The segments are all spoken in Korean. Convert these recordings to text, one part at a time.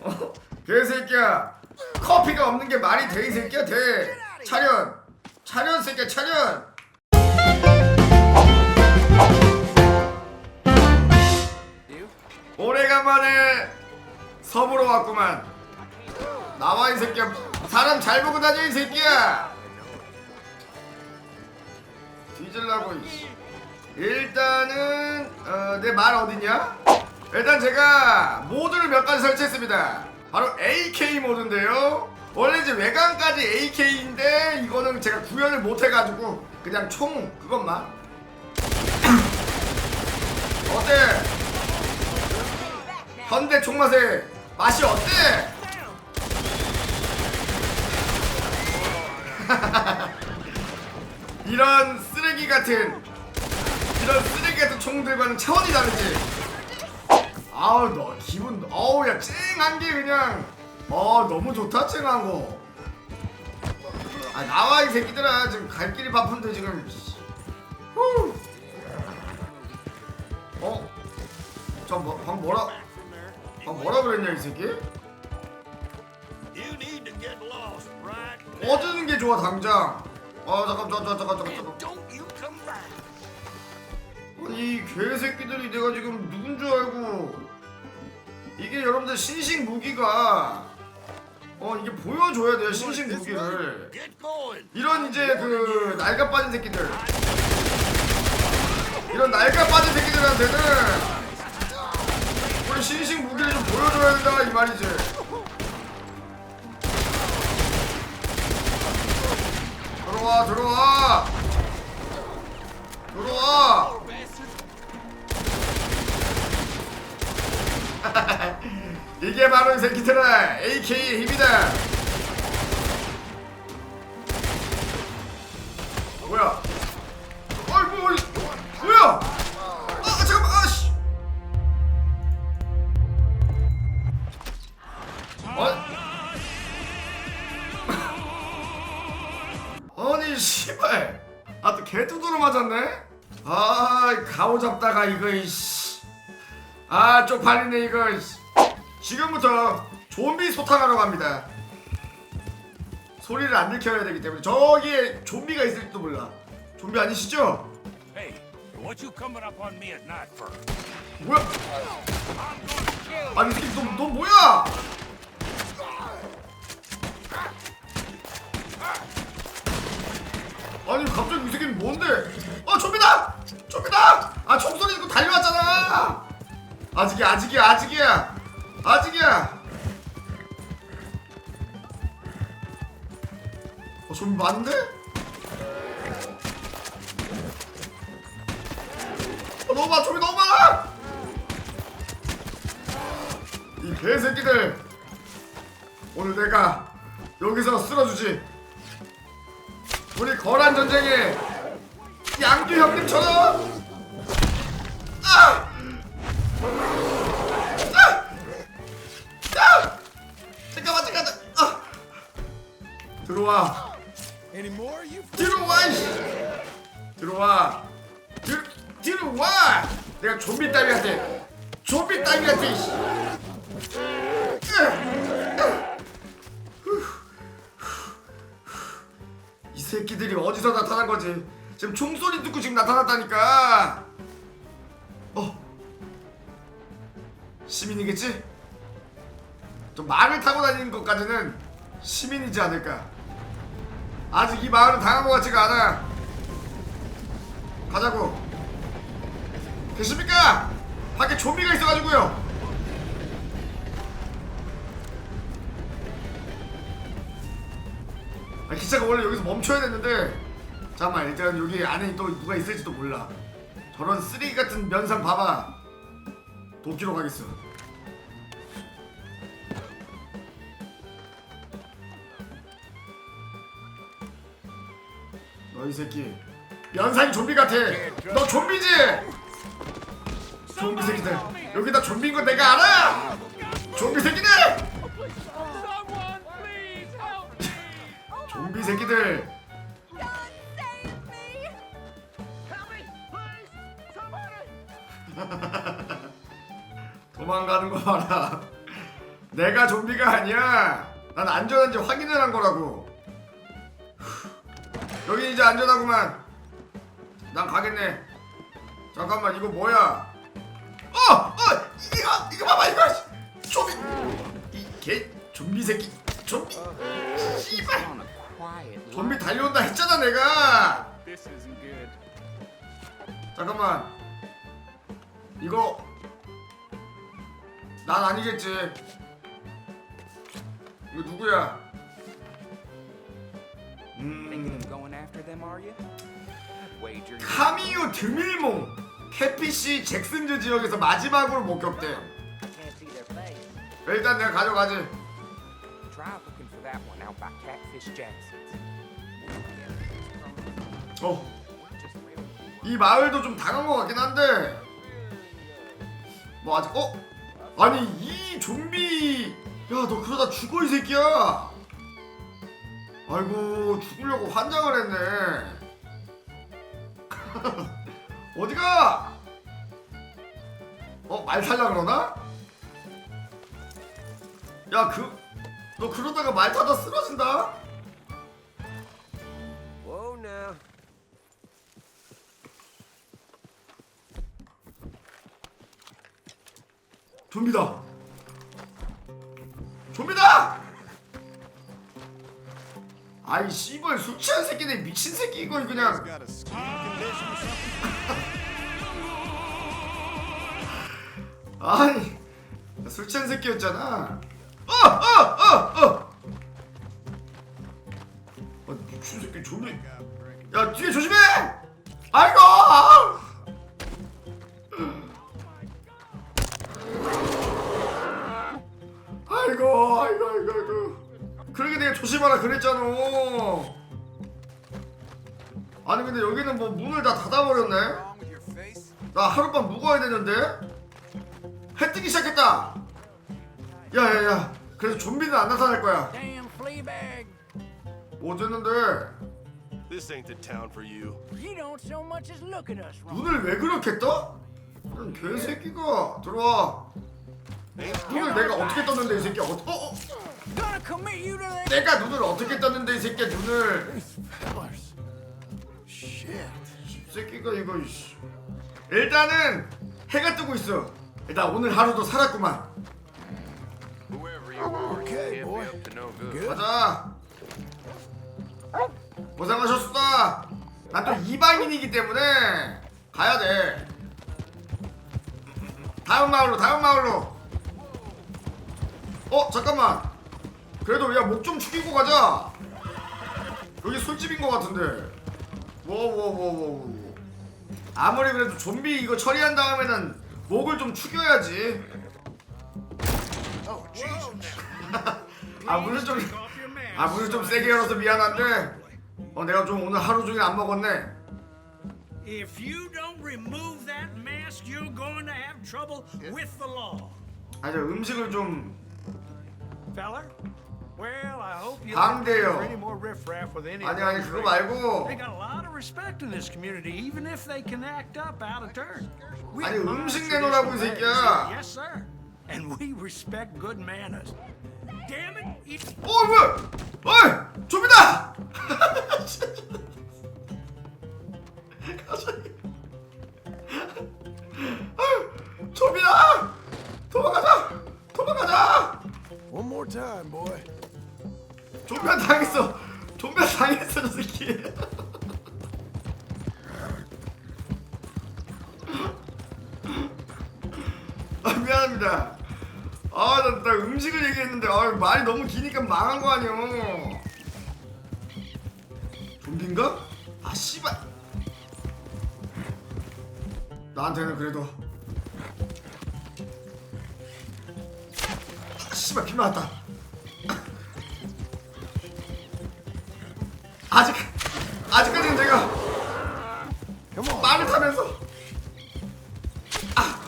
어? 개새끼야. 커피가 없는 게 말이 돼 이 새끼야. 돼. 차련 차련 새끼야 차련 오래간만에 섬으로 왔구만. 나와 이 새끼야. 사람 잘 보고 다녀 이 새끼야. 뒤질라고. 일단은 어, 내 말 어딨냐? 일단 제가 모드를 몇 가지 설치했습니다. 바로 AK 모드인데요. 원래 이제 외관까지 AK인데 이거는 제가 구현을 못 해가지고 그냥 총 그것만. 어때? 현대 총맛의 맛이 어때? 이런 쓰레기 같은 이런 쓰레기 같은 총들과는 차원이 다르지. 아우 너 기분 어우 야 쨍한 게 그냥 어 너무 좋다 쨍한 거. 아 나와 이 새끼들아 지금 갈 길이 바쁜데 지금. 후. 어? 저 뭐 방금 뭐라? 아 뭐라 그랬냐 이 새끼? 꺼지는 게 좋아 당장. 아 잠깐 잠깐 잠깐 잠깐 잠깐. 아니 이 개새끼들이 내가 지금 누군 줄 알고 이게 여러분들 신식 무기가 어 이게 보여줘야 돼요 신식 무기를. 이런 이제 그 날가 빠진 새끼들. 이런 날가 빠진 새끼들한테는 우리 신식 무기를 좀 보여줘야 된다 이 말이지. 들어와 들어와. 들어와 이게 바로 이 새끼들아 AK의 힘이다. 뭐야? 아이고 어이, 뭐야? 아 잠깐만 아씨. 아, 아니 씨발. 아또 개두드러 맞았네? 아 가오 잡다가 이거 이씨 아 쪽팔리네 이거. 지금부터 좀비 소탕하러 갑니다 소리를 안 들켜야 되기 때문에 저기에 좀비가 있을지도 몰라 좀비 아니시죠? 뭐야? 아니 이 새끼 너, 너 뭐야? 아니 갑자기 이 새끼는 뭔데? 어 좀비다! 좀비다! 아 총소리 듣고 달려왔잖아! 아직이야 아직이야 아직이야. 아직이야. 어 좀비 많은데? 어, 너무 많아 좀비 너무 많아! 이 개새끼들! 오늘 내가 여기서 쓸어주지. 우리 거란 전쟁에 양규 형님처럼 들어와? 들어와 이씨. 들어와. 들, 들어와. 내가 좀비 따위한테 좀비 따위한테 이씨. 이 새끼들이 어디서 나타난 거지? 지금 총소리 듣고 지금 나타났다니까. 어. 시민이겠지? 좀 말을 타고 다니는 것까지는 시민이지 않을까 아직 이 마을은 당한 것 같지가 않아. 가자고. 계십니까? 밖에 좀비가 있어가지고요. 아, 기차가 원래 여기서 멈춰야 됐는데 잠깐만 일단 여기 안에 또 누가 있을지도 몰라. 저런 쓰레기 같은 면상 봐봐. 도끼로 가겠어. 너 이 새끼 연상이 좀비 같아 너 좀비지? 좀비 새끼들 여기다 좀비인 거 내가 알아 좀비 새끼들! 좀비 새끼들 도망가는 거 봐라 내가 좀비가 아니야. 난 안전한지 확인을 한 거라고. 여기 이제 안전하구만. 난 가겠네. 잠깐만 이거 뭐야? 어, 어, 이거 이거 봐봐 이거 좀비 이개 좀비 새끼 좀비 씨발 좀비 달려온다 했잖아 내가. 잠깐만 이거 난 아니겠지 이거 누구야 음 after them, are you? Wager. you- 카미유 드밀몽 캐피시 잭슨즈 지역에서 마지막으로 목격돼 Can't see their face. 일단 내가 가져가지 Try looking for that one out by Catfish Jackson's. 어 Just real. 이 마을도 좀 당한 것 같긴 한데 뭐 아직 어? 아니 이 좀비 야 너 그러다 죽어 이 새끼야 아이고 죽으려고 환장을 했네 어디가 어 말 살라 그러나? 야 그 너 그러다가 말 타다 쓰러진다 Whoa now. 좀비다. 좀비다. 아이 씨발 술 취한 새끼네 미친 새끼 이거 그냥? 아니 술 취한 새끼였잖아. 어어어 어, 어. 아 미친 새끼 좀비. 야 뒤에 조심해. 아이고 조심하라 그랬잖아 아니 근데 여기는 뭐 문을 다 닫아버렸네? 나 하룻밤 묵어야 되는데 해 뜨기 시작했다 야야야 그래서 좀비는 안 나타날 거야! 뭐 어쨌는데 This ain't the town for you. You don't so much as look at us. 눈을 왜 그렇게 떠? 이런 개새끼가 들어와 눈을 내가 어떻게 떴는데 이 새끼야 어, 어, 내가 눈을 어떻게 떴는데 이 새끼야 눈을. 이 새끼가 이거 이씨. 일단은 해가 뜨고 있어 일단 오늘 하루도 살았구만 Whoever you are, Okay, you can't boy. be up to no good. Good. 가자 고생하셨습니다 난 또 이방인이기 때문에 가야 돼 다음 마을로 다음 마을로 어 잠깐만 그래도 야 목좀 축이고 가자 여기 술집인 것 같은데 뭐뭐뭐뭐 아무리 그래도 좀비 이거 처리한 다음에는 목을 좀 Oh, Jesus. 아 문을 좀아 문을 좀 세게 열어서 미안한데 어 내가 좀 오늘 하루 종일 안 먹었네 If you don't remove that mask, you're going to have trouble with the law. 아니 저 음식을 좀 Feller? Well, I hope you 방 don't pay 돼요. for any more riffraff with any 아니 of 아니 those 그거 races. 말고 They got a lot of respect in this community, even if they can act up out of turn. We 아니, admire 음식 traditional 내놓으라고, 이 ways. 새끼야. Yes, sir. And we respect good manners. Damn it! It's 어 뭐야 어이 좀비다 가자 어이, 좀비다 도망가자 도망가자 One more time, boy. 좀비한 당했어. 좀비한 당했어 저 새끼. 아 미안합니다. 아나 나 음식을 얘기했는데 아 말이 너무 기니까 망한 거 아니야 좀비인가? 아 씨발. 나한테는 그래도. 아, 씨발 비 맞았다 아직 아직까지는 on. 말을 타면서 아,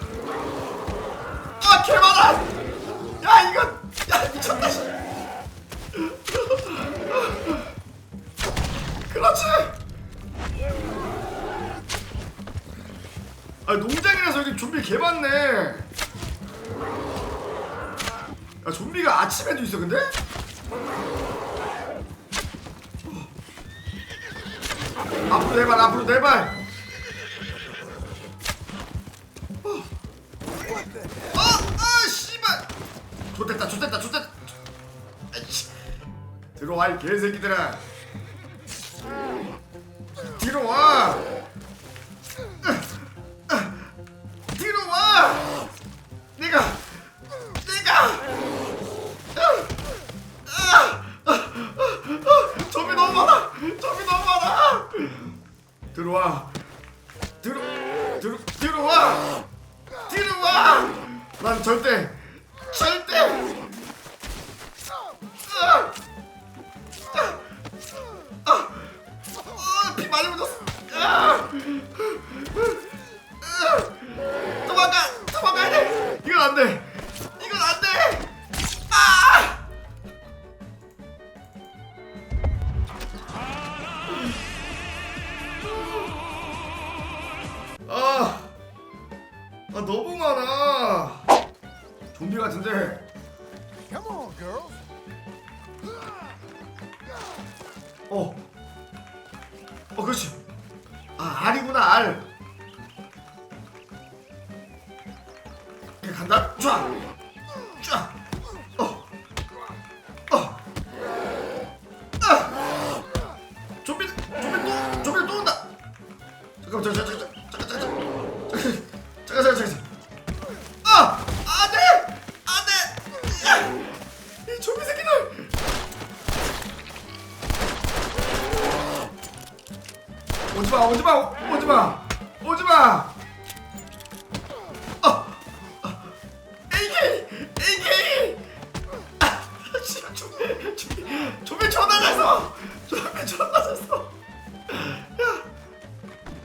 아 개많아 야 이거 야 미쳤다 씨. 그렇지 아 농장이라서 여기 좀비 개 많네 야 좀비 좀비가 아침에도 있어 근데? 앞으로 네발 앞으로 네발 어! 아 씨발 좋됐다 좋됐다 좋됐다. 들어와 이 개새끼들아 들어와 들어 들어 들어와 들어와 난 절대 절대 아! 아! 아! 피 많이 묻었어! 도망가 도망가야 돼 이건 안돼 아 너무 많아. 좀비 같은데. Come on, girls. 어. 어, 그렇지. 아, 알이구나, 알. 간다. 쫙. 쫙.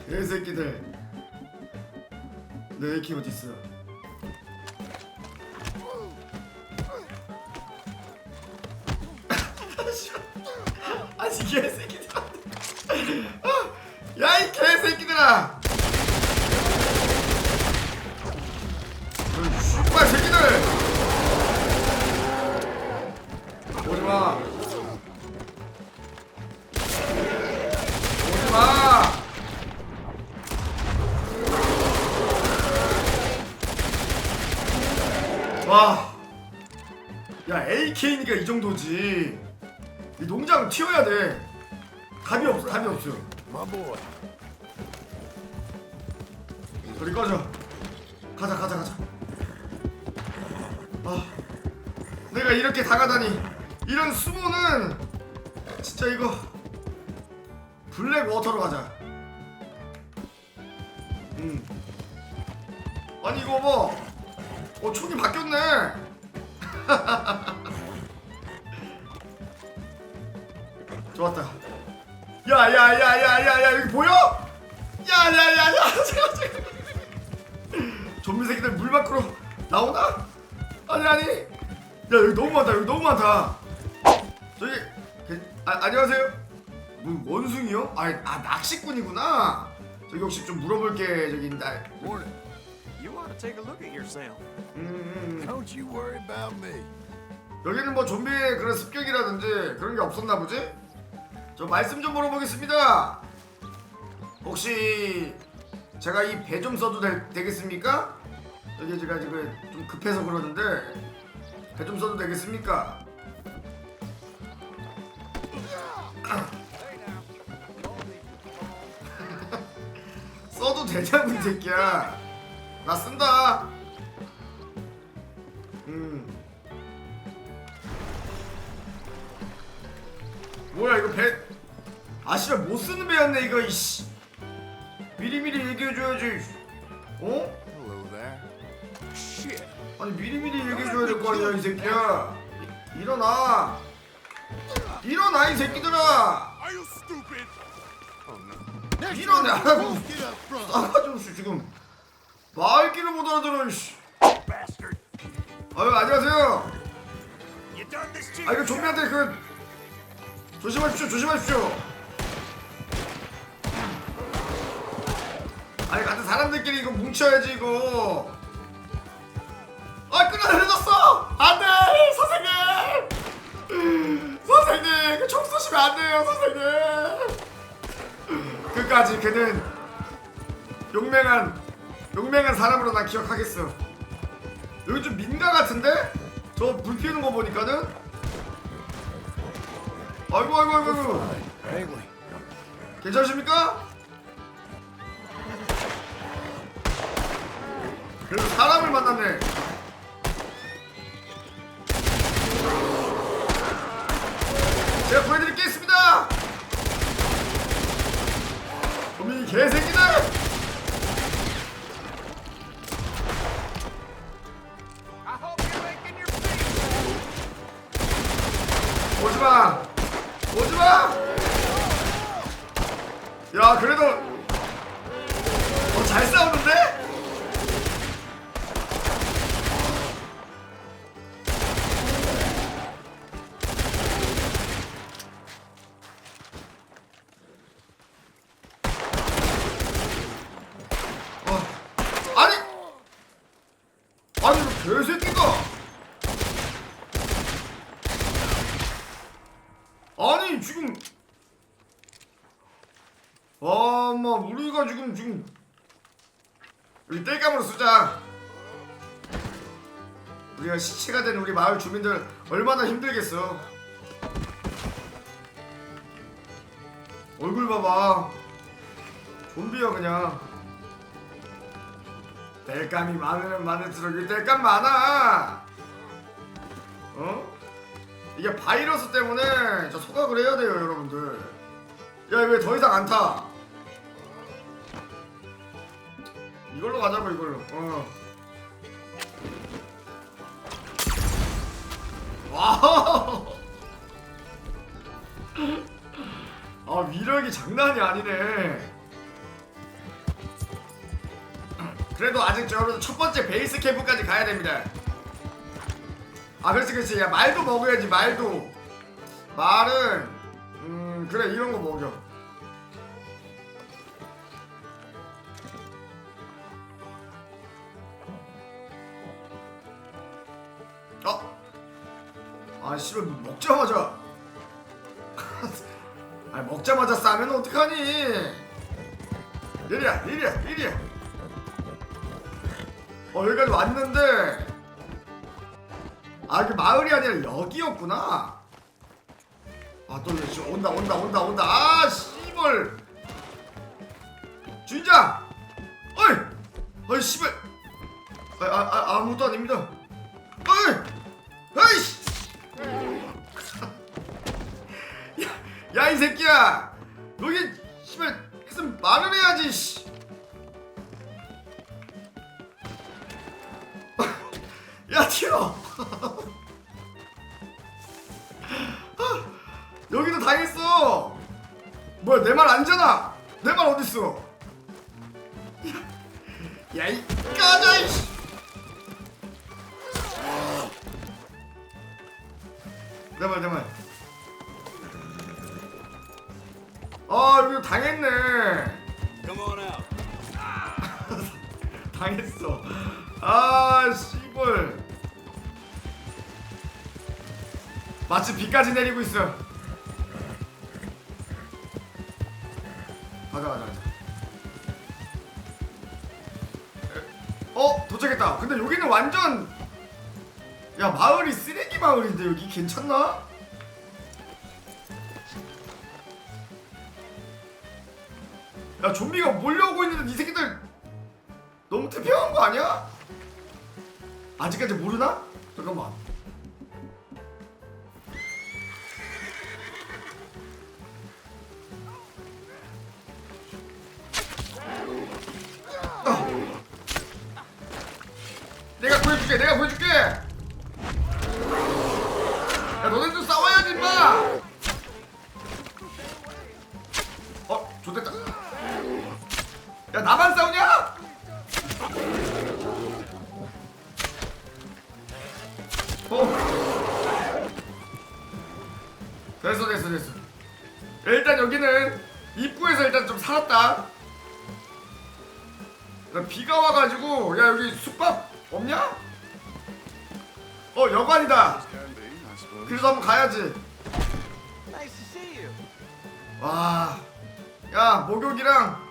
이 새끼들. 내 어디 있어 AK니까 이 농장 튀어야 돼 답이 없어 답이 없어. 저리 꺼져. 가자, 가자, 가자. 아, 내가 이렇게 다가다니. 이런 수모는 진짜 이거 블랙 워터로 가자. 음. 아니 이거 뭐? 어 총이 바뀌었네. 좋았다. 야야야야야야 여기 보여? 야야야야 잠깐 잠깐 좀비 새끼들 물 밖으로 나오나? 아니 아니 야 여기 너무 많다 여기 너무 많다 저기 개- 아, 안녕하세요 뭐 원숭이요? 아, 아 낚시꾼이구나 저기 혹시 좀 물어볼 게 저기 있나 Morning. You ought to take a look at yourself. 음, 음. Don't you worry about me. 여기는 뭐 좀비의 그런 습격이라든지 그런 게 없었나 보지? 저 말씀 좀 물어보겠습니다. 혹시 제가 이 배 좀 써도 되, 되겠습니까? 여기 제가 지금 좀 급해서 그러는데 배 좀 써도 되겠습니까? 써도 되냐고 이 새끼야. 나 쓴다. 음. 뭐야 이거 배 아씨발 못 쓰는 배였네 이거 이씨. 미리미리 얘기해줘야지 어? Hello there. Shit. 아니 미리미리 얘기해줘야 될 거 아니야 이 새끼야. 이- 일어나. 일어나 이 새끼들아? Oh front. 싸가지고 지금 말귀를 못 알아들어 씨. 아유 안녕하세요. 아 이거 좀비한테 그 조심하십시오 조심하십시오 아니 같은 사람들끼리 이거 뭉쳐야지 이거. 아 끌어내려졌어! 안돼! 선생님! 선생님 그총 쏘시면 안 돼요 선생님! 끝까지 그는 용맹한 용맹한 사람으로 난 기억하겠어. 여기 좀 민가 같은데? 저 불 피우는 거 보니까는? 아이고 아이고 아이고. 아이고. 괜찮으십니까? 그래도 사람을 만났네. 제가 보여드리겠습니다. 도민이 개새끼들. 오지마! 오지마! 야 그래도 지금 우리 땔감으로 쓰자. 우리가 시체가 된 우리 마을 주민들 얼마나 힘들겠어. 얼굴 봐봐. 좀비야 그냥. 땔감이 많으면 많을수록 이 땔감 많아. 어? 이게 바이러스 때문에 저 소각을 해야 돼요 여러분들. 야 왜 더 이상 안 타? 이걸로 가자고 이걸로. 어. 와. 아 위력이 장난이 아니네. 그래도 아직 저 여러분 첫 번째 베이스 캠프까지 가야 됩니다. 아 그렇지 그렇지. 야 말도 먹어야지 말도. 말은 음 그래 이런 거 먹여 아 씨발 먹자마자. 아 먹자마자 싸면 어떡하니? 이리야 이리야 이리야. 어 여기까지 왔는데. 아 이게 마을이 아니라 여기였구나. 아또 온다 온다 온다 온다. 아 씨발. 주인장! 어이! 어이 씨발. 아, 아, 아 아무것도 아닙니다 새끼야 여기 씨발 했으면 말을 해야지 씨. 야 튀어 여기도 당했어. 뭐야 내 말 아니잖아 내 말 어딨어? 야이 내리고 있어. 가자, 가자, 가자. 에, 어, 도착했다. 근데 여기는 완전 야 마을이 쓰레기 마을인데 여기 괜찮나? 야 좀비가 몰려오고 있는데 이 새끼들 너무 태평한 거 아니야? 아직까지 모르나? 잠깐만. 됐어 됐어 됐어 일단 여기는 입구에서 일단 좀 살았다 나 비가 와가지고 야 여기 숙박 없냐? 어 여관이다. 그래서 한번 가야지 Nice to see you. 와, 야 목욕이랑.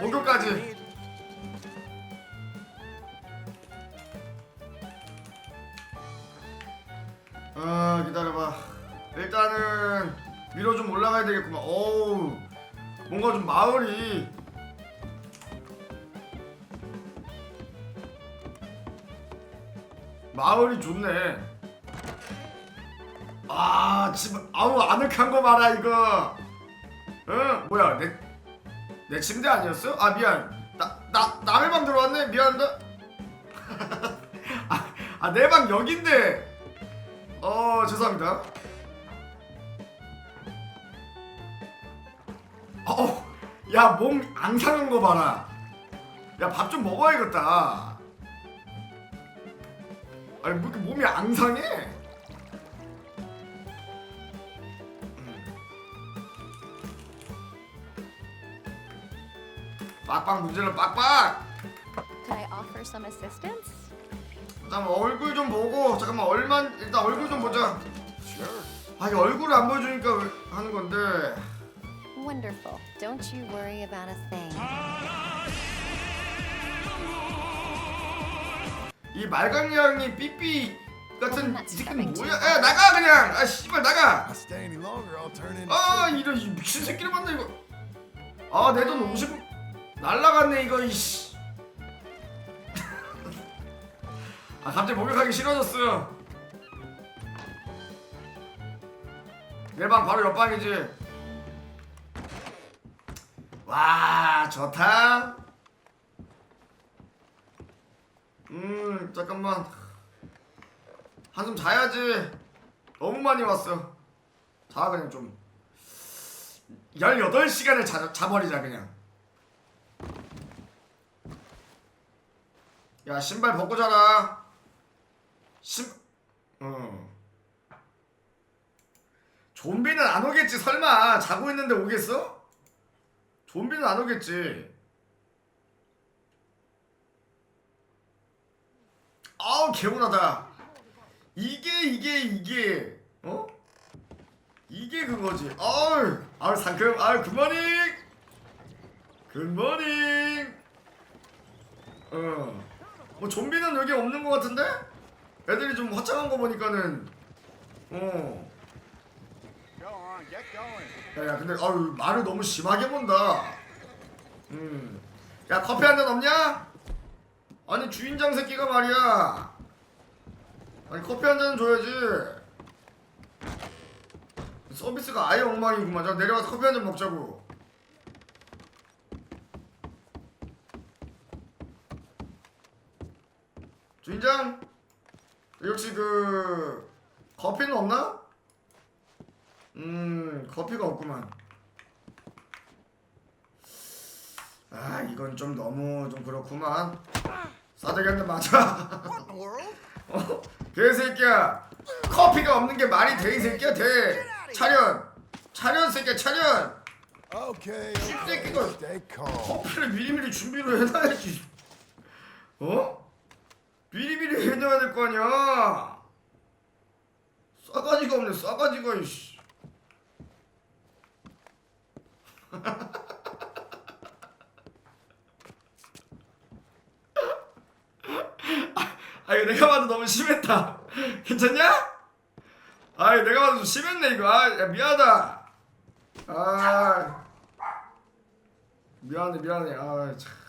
목욕까지. 아 기다려봐. 일단은 위로 좀 올라가야 되겠구만. 어우, 뭔가 좀 마을이 마을이 좋네. 아, 집 아우 아늑한 거 봐라 이거. 응, 뭐야 내 내 침대 아니었어? 아 미안. 나 나 남의 방 들어왔네. 미안하다. 아내 방 여긴데. 어 죄송합니다. 어, 야몸안 상한 거 봐라. 야 밥 좀 먹어야겠다. 아니 뭐 이렇게 몸이 안 상해? 빡빡 문제는 빡빡. Could I offer some assistance? 잠깐 얼굴 좀 보고 잠깐만 얼만 일단 얼굴 좀 보자. 아 이게 얼굴을 안 보여주니까 왜 하는 건데. Wonderful. Don't you worry about a thing. 이 말강량이 삐삐 같은 어, 이 새끼는 뭐야? 야 나가 그냥. 아 씨발 나가. I stay any longer, I'll turn into. 아 이런 이 미친 새끼를 만나 이거. 아내 돈 50 날라갔네 이거 이씨. 아 갑자기 목욕하기 싫어졌어. 내 방 바로 옆방이지. 와 좋다. 음 잠깐만 한숨 자야지. 너무 많이 왔어. 자 그냥 좀 18시간을 자, 자버리자 그냥 야 신발 벗고 자라 신... 어 좀비는 안 오겠지 설마 자고 있는데 오겠어? 좀비는 안 오겠지 아우 개운하다 이게 이게 이게 어? 이게 그거지. 아우, 아우 상큼, 아우 굿모닝, 굿모닝. 어, 뭐 좀비는 여기 없는 것 같은데? 애들이 좀 화창한 거 보니까는, 어. 야, 야, 근데 아유 말을 너무 심하게 본다. 음, 야 커피 한 잔 없냐? 아니 주인장 새끼가 말이야. 아니 커피 한 잔 줘야지. 서비스가 아예 엉망이구만. 자 내려가서 커피 한 잔 먹자고. 주인장 역시 그 커피는 없나? 음 커피가 없구만. 아 이건 좀 너무 좀 그렇구만. 싸대기 한대 맞아. 어? 개새끼야. 커피가 없는 게 말이 돼 이 새끼야 돼. 차련. 차련 새끼야 차련. Okay, 새끼가. 커피를 미리미리 준비를 해놔야지. 어? 미리미리 해놔야 될 거 아니야. 싸가지가 없네 싸가지가 이씨. 아 이거 내가 봐도 너무 심했다. 괜찮냐? 아 내가 봐도 좀 심했네 이거. 아 야, 미안하다. 아 미안해 미안해. 아 참.